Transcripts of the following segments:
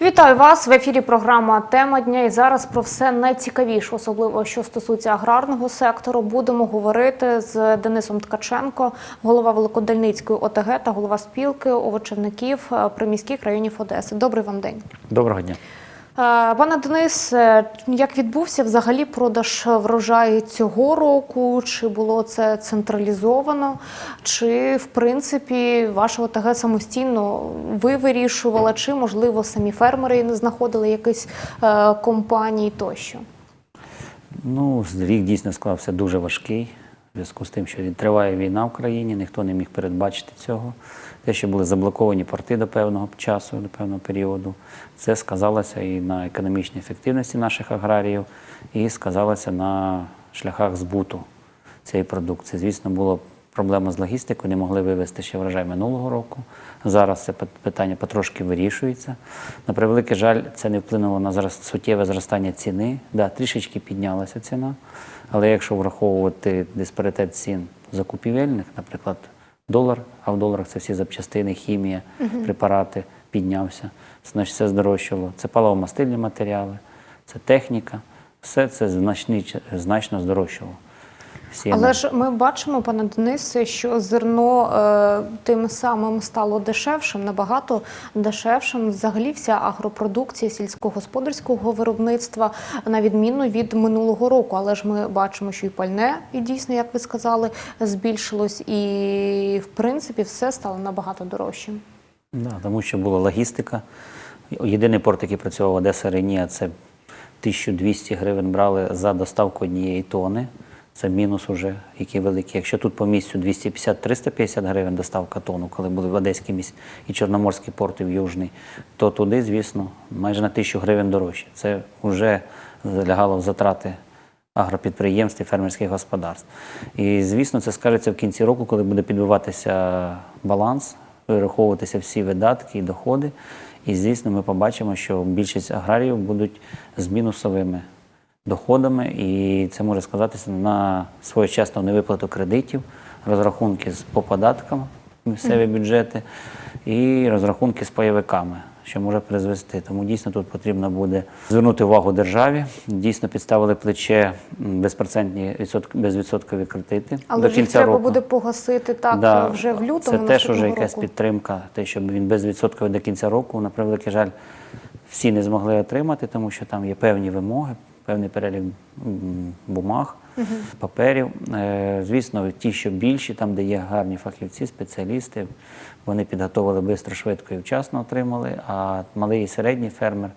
Вітаю вас в ефірі. Програма Тема дня. І зараз про все найцікавіше, особливо що стосується аграрного сектору. Будемо говорити з Денисом Ткаченко, голова Великодальницької ОТГ та голова спілки овочівників е, приміських районів Одеси. Добрий вам день. Доброго дня. Е, Пане Денис, як відбувся взагалі продаж врожаю цього року? Чи було це централізовано? Чи в принципі ваша ОТГ самостійно ви вирішували, чи можливо самі фермери не знаходили якісь е, компанії тощо? Ну, рік дійсно склався дуже важкий. В зв'язку з тим, що триває війна в країні, ніхто не міг передбачити цього. Те, що були заблоковані порти до певного часу, до певного періоду, це сказалося і на економічній ефективності наших аграріїв, і сказалося на шляхах збуту цієї продукції. Звісно, було проблема з логістикою, не могли вивезти ще врожай минулого року. Зараз це питання потрошки вирішується. На превеликий жаль, це не вплинуло на суттєве зростання ціни. Да, трішечки піднялася ціна, але якщо враховувати диспаритет цін закупівельних, наприклад, долар, а в доларах це всі запчастини, хімія, препарати піднявся, значить все здорожчало. Це паливомастильні матеріали, це техніка, все це значно здорожчало. Всі Але ж ми бачимо, пане Денисе, що зерно е, тим самим стало дешевшим, набагато дешевшим. Взагалі, вся агропродукція сільськогосподарського виробництва, на відміну від минулого року. Але ж ми бачимо, що і пальне, і дійсно, як ви сказали, збільшилось, і в принципі все стало набагато дорожчим. Да, тому що була логістика. Єдиний порт, який працював Одеса Ренія, це 1200 гривень брали за доставку однієї тони. Це мінус уже, який великий. Якщо тут по місцю 250-350 гривень доставка тону, коли були в Одеський місць і Чорноморський порт, і в Южний, то туди, звісно, майже на 1000 гривень дорожче. Це вже залягало в затрати агропідприємств і фермерських господарств. І, звісно, це скажеться в кінці року, коли буде підбиватися баланс, вираховуватися всі видатки і доходи. І, звісно, ми побачимо, що більшість аграріїв будуть з мінусовими доходами, і це може сказатися на своєчасну невиплату кредитів, розрахунки з по податкам місцеві бюджети і розрахунки з пайовиками, що може призвести. Тому дійсно тут потрібно буде звернути увагу державі. Дійсно підставили плече безпроцентні відсотк- безвідсоткові кредити Але до ж їх кінця треба року. буде погасити так Да, вже в лютому. Це теж вже якась року. підтримка, те, щоб він безвідсотковий до кінця року, на превеликий жаль, всі не змогли отримати, тому що там є певні вимоги, певний перелік бумаг, паперів. Е, Звісно, ті, що більші, там, де є гарні фахівці, спеціалісти, вони підготовили швидко, швидко і вчасно отримали. А малий і середній фермер,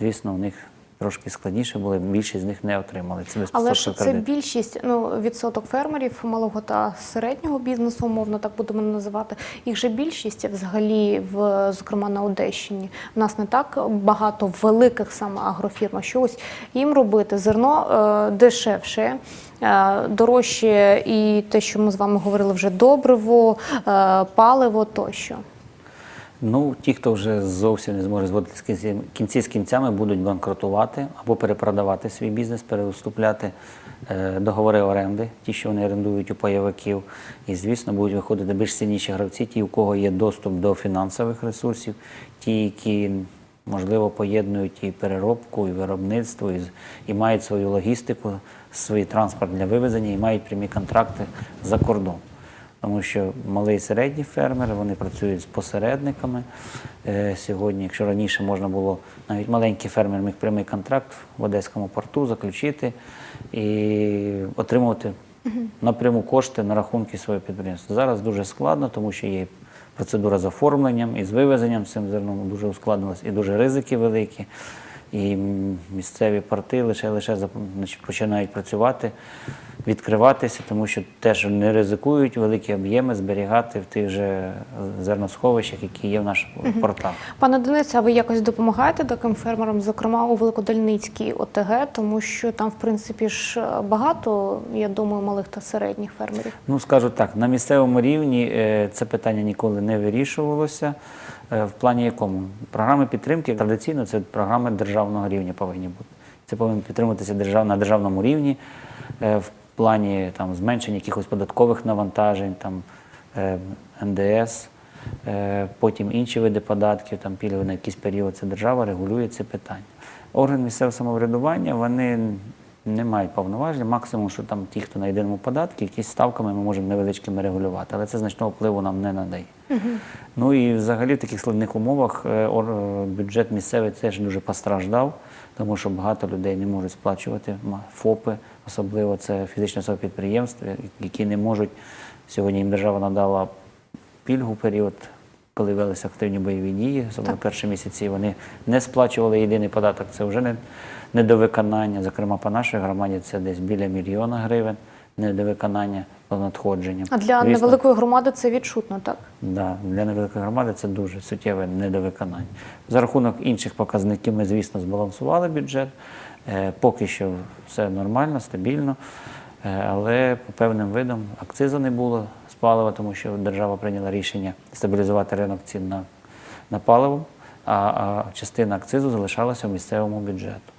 звісно, у них трошки складніше було, більшість з них не отримали. Це Але ж це кредит. більшість, ну відсоток фермерів малого та середнього бізнесу, умовно так будемо називати. Їх же більшість взагалі в зокрема на Одещині. У нас не так багато великих саме агрофірм. а Що ось їм робити зерно е, дешевше. е, Дорожче і те, що ми з вами говорили, вже добриво, е, паливо тощо. Ну, ті, хто вже зовсім не зможе зводити з кінці, з кінцями, будуть банкрутувати або перепродавати свій бізнес, переуступляти е, договори оренди, ті, що вони орендують у пайовиків. І, звісно, будуть виходити більш сильніші гравці, ті, у кого є доступ до фінансових ресурсів, ті, які, можливо, поєднують і переробку, і виробництво, і, і мають свою логістику, свій транспорт для вивезення, і мають прямі контракти за кордон. Тому що малий і середній фермери вони працюють з посередниками е, сьогодні. Якщо раніше можна було навіть маленький фермер міг прямий контракт в Одеському порту заключити і отримувати напряму кошти на рахунки свого підприємства. Зараз дуже складно, тому що є процедура з оформленням і з вивезенням цим зерном дуже ускладнилось, і дуже ризики великі. І місцеві порти лише лише починають працювати, відкриватися, тому що теж не ризикують великі об'єми зберігати в тих же зерносховищах, які є в наших портах. Пане Денисе, а ви якось допомагаєте таким фермерам, зокрема у Великодальницькій ОТГ, тому що там, в принципі, ж багато, я думаю, малих та середніх фермерів. Ну, скажу так, на місцевому рівні е, це питання ніколи не вирішувалося. Е, В плані якому? Програми підтримки традиційно це програми державного рівня повинні бути. Це повинно підтримуватися держав, на державному рівні е, в плані там, зменшення якихось податкових навантажень, там, НДС, Е, Потім інші види податків, там пільги на якийсь період, це держава регулює це питання. Органи місцевого самоврядування вони не мають повноважень. Максимум, що там ті, хто на єдиному податку, якісь ставками ми можемо невеличкими регулювати, але це значного впливу нам не надає. Ну і взагалі в таких складних умовах е, е, бюджет місцевий теж дуже постраждав, тому що багато людей не можуть сплачувати ФОПи, особливо це фізичні особи підприємства, які не можуть. Сьогодні їм держава надала пільгу період, коли велися активні бойові дії, особливо перші місяці вони не сплачували єдиний податок. Це вже не, не. Зокрема, по нашій громаді це десь біля мільйона гривень не до виконання по надходженням. А для Звісно, невеликої громади це відчутно, так? Да, для невеликої громади це дуже суттєве недовиконання. За рахунок інших показників ми, звісно, збалансували бюджет. Е, Поки що все нормально, стабільно. Е, Але по певним видам акцизу не було палива, тому що держава прийняла рішення стабілізувати ринок цін на, на паливо, а, а частина акцизу залишалася в місцевому бюджету.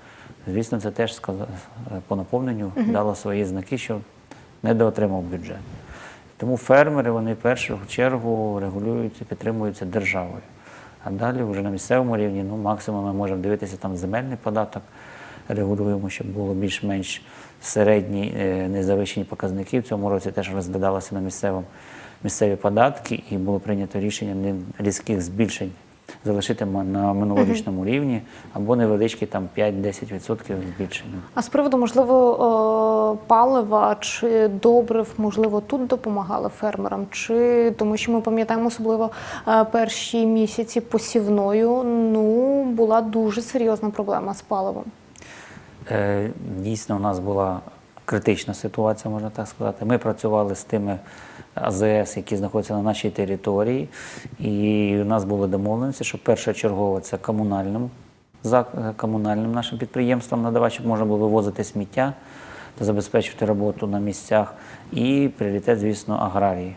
Звісно, це теж по наповненню дало свої знаки, що недоотримав бюджет. Тому фермери вони в першу чергу регулюються, і підтримуються державою. А далі вже на місцевому рівні, ну максимум ми можемо дивитися там земельний податок, регулюємо, щоб було більш-менш середні е, незавищені показники. В цьому році теж розглядалося на місцевому місцеві податки, і було прийнято рішення не різких збільшень залишити на минулорічному рівні або невеличкі там 5-10% збільшення. А з приводу, можливо, палива чи добрив, можливо, тут допомагали фермерам, чи тому, що ми пам'ятаємо, особливо е, перші місяці посівною, ну була дуже серйозна проблема з паливом. Е, Дійсно, у нас була критична ситуація, можна так сказати. Ми працювали з тими АЗС, які знаходяться на нашій території, і у нас були домовленості, що першочергово це комунальним, за комунальним нашим підприємствам надавати, щоб можна було вивозити сміття та забезпечувати роботу на місцях. І пріоритет, звісно, аграрії.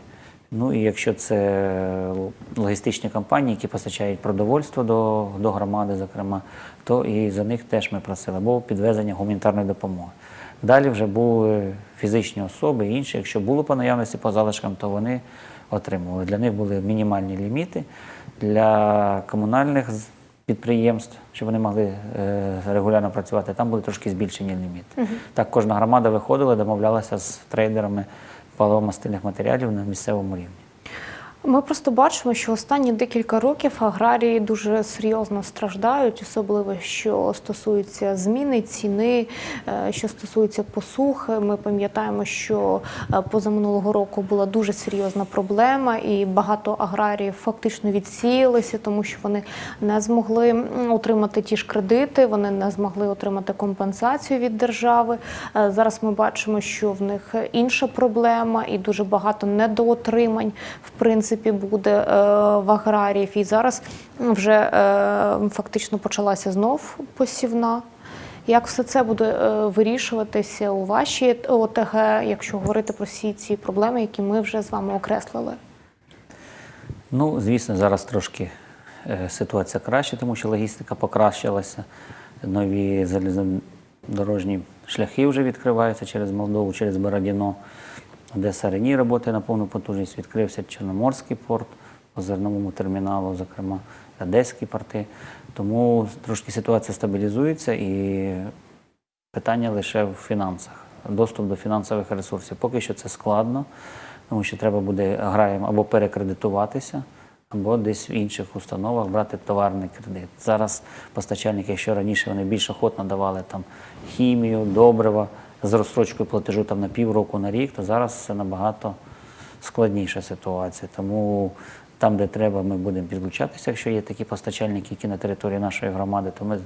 Ну і якщо це логістичні компанії, які постачають продовольство до, до громади, зокрема, то і за них теж ми просили, або підвезення гуманітарної допомоги. Далі вже були фізичні особи і інші, якщо було по наявності по залишкам, то вони отримували. Для них були мінімальні ліміти. Для комунальних підприємств, щоб вони могли е, регулярно працювати, там були трошки збільшені ліміти. Так кожна громада виходила, домовлялася з трейдерами паливомастильних матеріалів на місцевому рівні. Ми просто бачимо, що останні декілька років аграрії дуже серйозно страждають, особливо що стосується зміни ціни, е, що стосується посухи. Ми пам'ятаємо, що е, позаминулого року була дуже серйозна проблема, і багато аграріїв фактично відсіялися, тому що вони не змогли отримати ті ж кредити, вони не змогли отримати компенсацію від держави. Е, Зараз ми бачимо, що в них інша проблема, і дуже багато недоотримань в принципі буде е, в аграріїв. І зараз вже е, фактично почалася знов посівна. Як все це буде е, вирішуватися у вашій ОТГ, якщо говорити про всі ці проблеми, які ми вже з вами окреслили? Ну, звісно, зараз трошки ситуація краще, тому що логістика покращилася. Нові залізнодорожні шляхи вже відкриваються через Молдову, через Бородіно. Одеса Рені працює на повну потужність. Відкрився Чорноморський порт по зерновому терміналу, зокрема Одеські порти. Тому трошки ситуація стабілізується і питання лише в фінансах, доступ до фінансових ресурсів. Поки що це складно, тому що треба буде аграєм або перекредитуватися, або десь в інших установах брати товарний кредит. Зараз постачальники, якщо раніше вони більш охотно давали там хімію, добрива з розстрочкою платежу там на півроку, на рік, то зараз це набагато складніша ситуація. Тому там, де треба, ми будемо підключатися. Якщо є такі постачальники, які на території нашої громади, то ми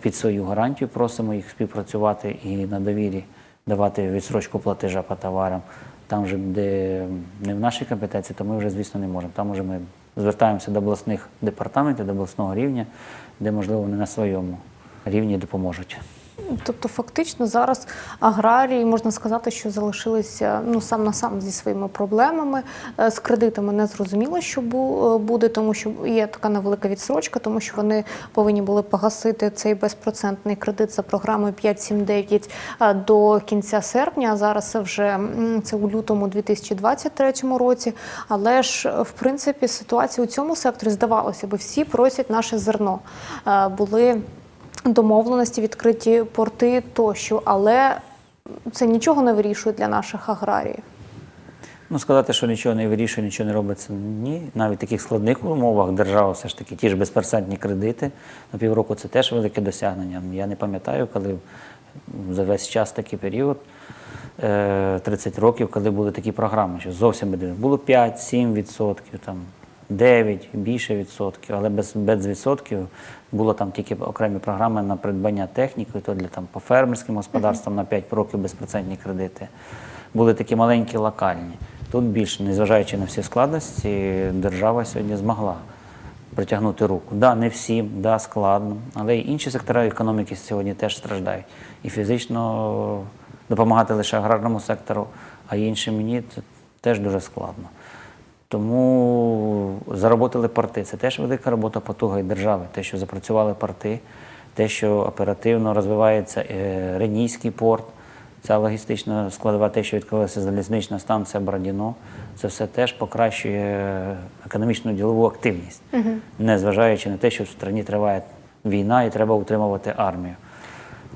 під свою гарантію просимо їх співпрацювати і на довірі давати відсрочку платежа по товарам. Там же, де не в нашій компетенції, то ми вже, звісно, не можемо. Там вже ми звертаємося до обласних департаментів, до обласного рівня, де, можливо, вони на своєму рівні допоможуть. Тобто, фактично зараз аграрії можна сказати, що залишилися ну сам на сам зі своїми проблемами. Е, З кредитами не зрозуміло, що е, буде, тому що є така невелика відсрочка, тому що вони повинні були погасити цей безпроцентний кредит за програмою 5.7.9 е, до кінця серпня. А зараз вже це у лютому 2023 році. Але ж в принципі ситуація у цьому секторі здавалося би, всі просять наше зерно. Були домовленості, відкриті порти тощо, але це нічого не вирішує для наших аграріїв. Ну, сказати, що нічого не вирішує, нічого не робиться, ні. Навіть в таких складних умовах держава все ж таки ті ж безпроцентні кредити на півроку це теж велике досягнення. Я не пам'ятаю, коли за весь час такий період, е, 30 років, коли були такі програми, що зовсім було 5-7 відсотків, там 9, більше відсотків, але без, без відсотків було там тільки окремі програми на придбання техніки, то для там по фермерським господарствам на 5 років безпроцентні кредити. Були такі маленькі локальні. Тут більше, незважаючи на всі складності, держава сьогодні змогла притягнути руку. Да, не всім, да, складно, але й інші сектори економіки сьогодні теж страждають. І фізично допомагати лише аграрному сектору, а іншим ні, це теж дуже складно. Тому заработали порти. Це теж велика робота потуга і держави. Те, що запрацювали порти, те, що оперативно розвивається е, Ренійський порт, ця логістична складова, те, що відкрилася залізнична станція Бородіно, це все теж покращує економічну ділову активність, незважаючи на те, що в країні триває війна і треба утримувати армію.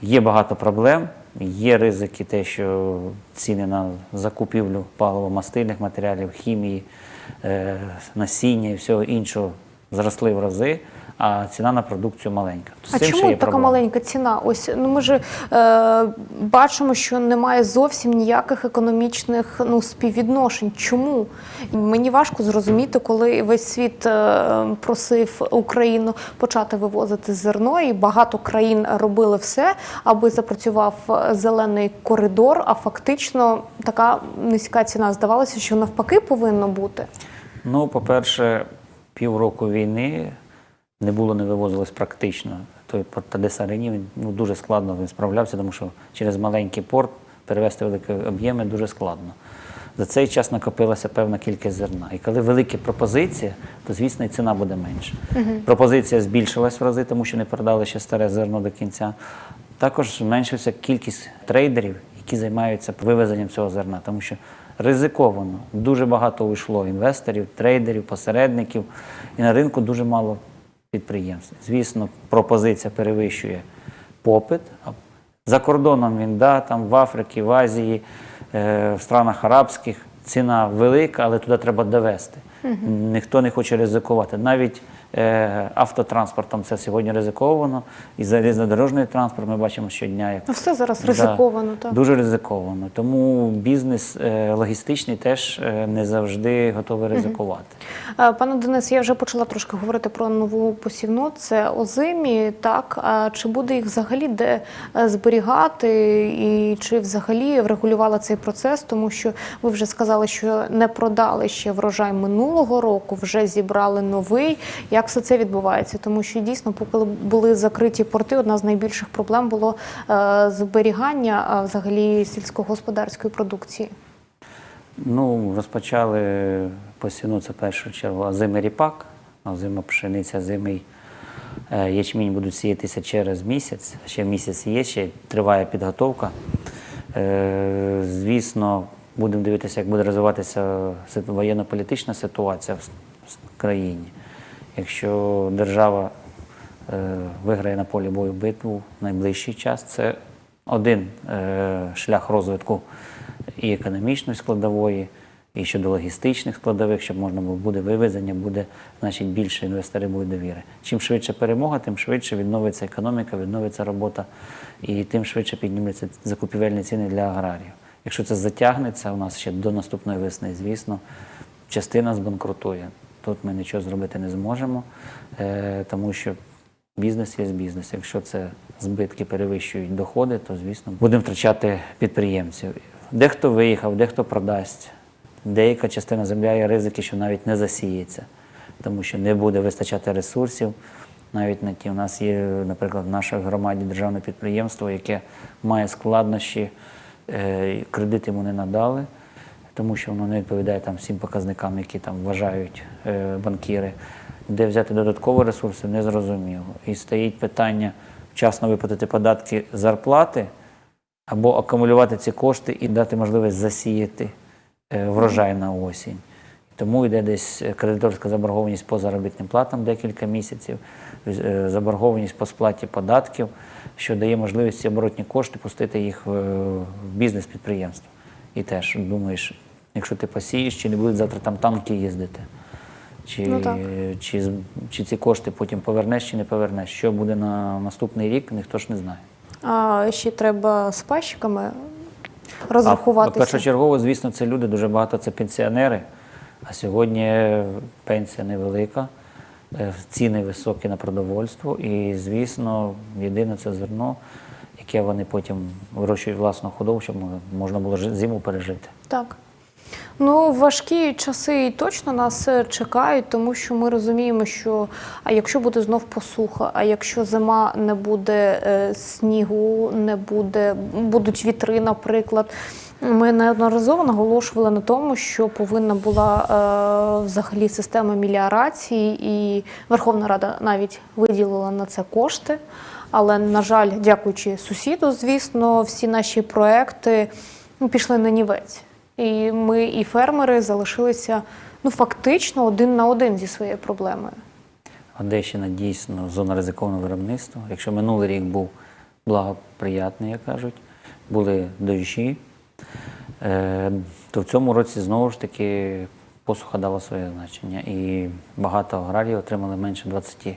Є багато проблем, є ризики, те, що ціни на закупівлю паливо-мастильних матеріалів, хімії, насіння і всього іншого зросли в рази, а ціна на продукцію маленька. З А чому така проблема. маленька ціна? Ось ну ми ж е, бачимо, що немає зовсім ніяких економічних ну співвідношень. Чому мені важко зрозуміти, коли весь світ е, просив Україну почати вивозити зерно, і багато країн робили все, аби запрацював е, зелений коридор. А фактично така низька ціна здавалося, що навпаки повинно бути. Ну, по-перше, півроку війни не було, не вивозилось практично. Той порт він ну, дуже складно він справлявся, тому що через маленький порт перевезти великі об'єми дуже складно. За цей час накопилася певна кількість зерна. І коли великі пропозиції, то звісно і ціна буде менша. Пропозиція збільшилась в рази, тому що не продали ще старе зерно до кінця. Також зменшився кількість трейдерів, які займаються вивезенням цього зерна, тому що ризиковано. Дуже багато уйшло інвесторів, трейдерів, посередників, і на ринку дуже мало підприємств. Звісно, пропозиція перевищує попит. За кордоном він, да, там в Африці, в Азії, е, в странах арабських ціна велика, але туди треба довести. Ніхто не хоче ризикувати. Навіть автотранспортом це сьогодні ризиковано. І залізнодорожний транспорт ми бачимо щодня, як Ну, все зараз Да, ризиковано. Так. Дуже ризиковано. Тому бізнес е, логістичний теж е, не завжди готовий ризикувати. Е, Пане Денис, я вже почала трошки говорити про нову посівну. Це озимі. Так а чи буде їх взагалі де е, зберігати, і чи взагалі врегулювали цей процес? Тому що ви вже сказали, що не продали ще врожай минулого року, вже зібрали новий. Як все це відбувається? Тому що дійсно, поки були закриті порти, одна з найбільших проблем було е, зберігання взагалі сільськогосподарської продукції. Ну, розпочали посівну це в першу чергу озимий ріпак, озима пшениця, озимий е, ячмінь будуть сіятися через місяць. Ще місяць є, ще триває підготовка. Е, Звісно, будемо дивитися, як буде розвиватися воєнно-політична ситуація в країні. Якщо держава е, виграє на полі бою битву в найближчий час, це один е, шлях розвитку і економічної складової, і щодо логістичних складових, щоб можна було буде вивезення, буде значить більше інвесторів буде довіри. Чим швидше перемога, тим швидше відновиться економіка, відновиться робота, і тим швидше піднімуться закупівельні ціни для аграріїв. Якщо це затягнеться, у нас ще до наступної весни, звісно, частина збанкрутує. Тут ми нічого зробити не зможемо, е, тому що бізнес є бізнес. Якщо це збитки перевищують доходи, то звісно будемо втрачати підприємців. Дехто виїхав, дехто продасть. Деяка частина земля є ризики, що навіть не засіється, тому що не буде вистачати ресурсів. навіть не ті. У нас є, наприклад, в нашій громаді державне підприємство, яке має складнощі, е, кредит йому не надали, тому що воно не відповідає там всім показникам, які там вважають е, банкіри. Де взяти додаткові ресурси, не зрозуміло. І стоїть питання вчасно виплатити податки зарплати або акумулювати ці кошти і дати можливість засіяти е, врожай на осінь. Тому йде десь кредиторська заборгованість по заробітним платам декілька місяців, е, заборгованість по сплаті податків, що дає можливість ці оборотні кошти пустити їх в бізнес-підприємство. І теж думаєш, якщо ти посієш, чи не будуть завтра там танки їздити, чи, Ну, чи, чи ці кошти потім повернеш, чи не повернеш. Що буде на наступний рік, ніхто ж не знає. А ще треба з пащиками А розрахуватися. першочергово, звісно, це люди, дуже багато це пенсіонери. А сьогодні пенсія невелика, е, ціни високі на продовольство. І, звісно, єдине це зерно, яке вони потім вирощують власну худобу, щоб можна було зиму пережити. Так. Ну, важкі часи точно нас е, чекають, тому що ми розуміємо, що а якщо буде знов посуха, а якщо зима не буде е, снігу, не буде, будуть вітри, наприклад. Ми неодноразово наголошували на тому, що повинна була е, взагалі система меліорації, і Верховна Рада навіть виділила на це кошти. Але, на жаль, дякуючи сусіду, звісно, всі наші проекти ну, пішли на нівець. І ми, і фермери залишилися ну, фактично один на один зі своєю проблемою. Одещина дійсно зона ризикованого виробництва. Якщо минулий рік був благоприятний, як кажуть, були дощі, е, то в цьому році знову ж таки посуха дала своє значення. І багато аграріїв отримали менше 20,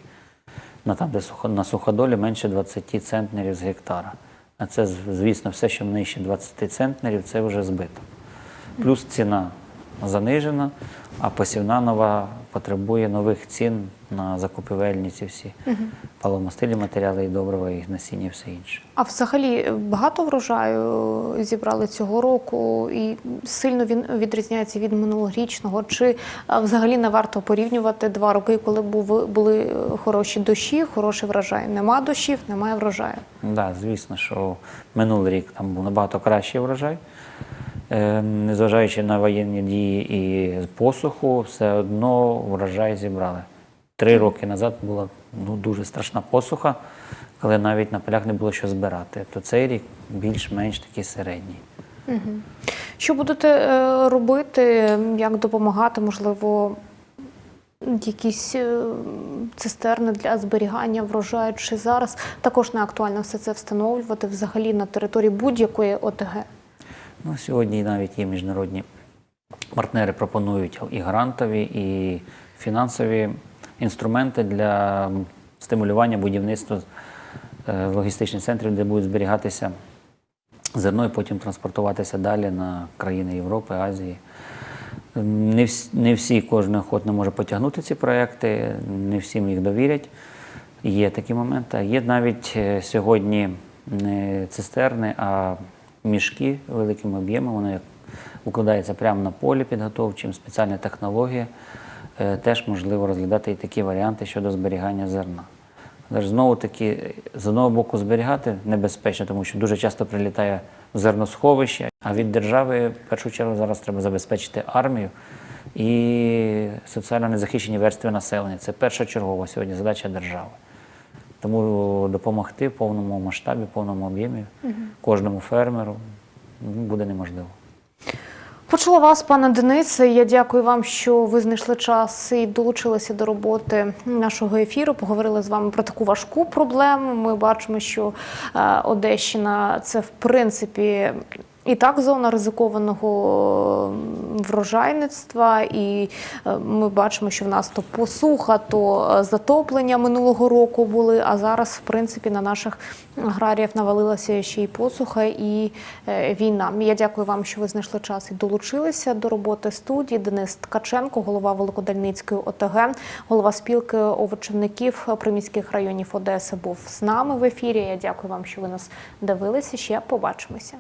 на там, де сухо- на суходолі менше 20 центнерів з гектара. А це, звісно, все, що нижче 20 центнерів, це вже збиток. Плюс ціна занижена, а посівна нова потребує нових цін на закупівельні ці всі паломастилі, матеріали і добрива, і насіння, і все інше. А взагалі багато врожаю зібрали цього року, і сильно він відрізняється від минулорічного. Чи взагалі не варто порівнювати два роки, коли був, були е, хороші дощі, хороший врожай? Нема дощів, немає врожаю. Так, да, звісно, що минулий рік там був набагато кращий врожай. Е, Незважаючи на воєнні дії і посуху, все одно врожай зібрали. Три роки назад була ну, дуже страшна посуха, коли навіть на полях не було що збирати. То цей рік більш-менш такий середній. Що будете е, робити, як допомагати, можливо, якісь е, цистерни для зберігання врожаю, чи зараз також не актуально все це встановлювати взагалі на території будь-якої ОТГ? Ну, сьогодні навіть є міжнародні партнери пропонують і грантові, і фінансові інструменти для стимулювання будівництва е, логістичних центрів, де будуть зберігатися зерно і потім транспортуватися далі на країни Європи, Азії. Не всі, не всі кожен охотно може потягнути ці проекти, не всім їх довірять. Є такі моменти. Є навіть е, сьогодні не цистерни, а мішки великим об'ємом. Вони укладаються прямо на полі підготовчим, спеціальна технологія. Е, Теж можливо розглядати і такі варіанти щодо зберігання зерна. Але ж знову таки, з одного боку, зберігати небезпечно, тому що дуже часто прилітає зерносховище, а від держави в першу чергу зараз треба забезпечити армію і соціально незахищені верстви населення. Це першочергова сьогодні задача держави. Тому допомогти в повному масштабі, в повному об'ємі кожному фермеру буде неможливо. Почула вас, пане Денисе. Я дякую вам, що ви знайшли час і долучилися до роботи нашого ефіру. Поговорили з вами про таку важку проблему. Ми бачимо, що е, Одещина це в принципі. І так зона ризикованого врожайництва, і е, ми бачимо, що в нас то посуха, то е, затоплення минулого року були. А зараз, в принципі, на наших аграріїв навалилася ще й посуха і е, війна. Я дякую вам, що ви знайшли час і долучилися до роботи студії. Денис Ткаченко, голова Великодальницької ОТГ, голова спілки овочівників приміських районів Одеси, був з нами в ефірі. Я дякую вам, що ви нас дивилися. Ще побачимося.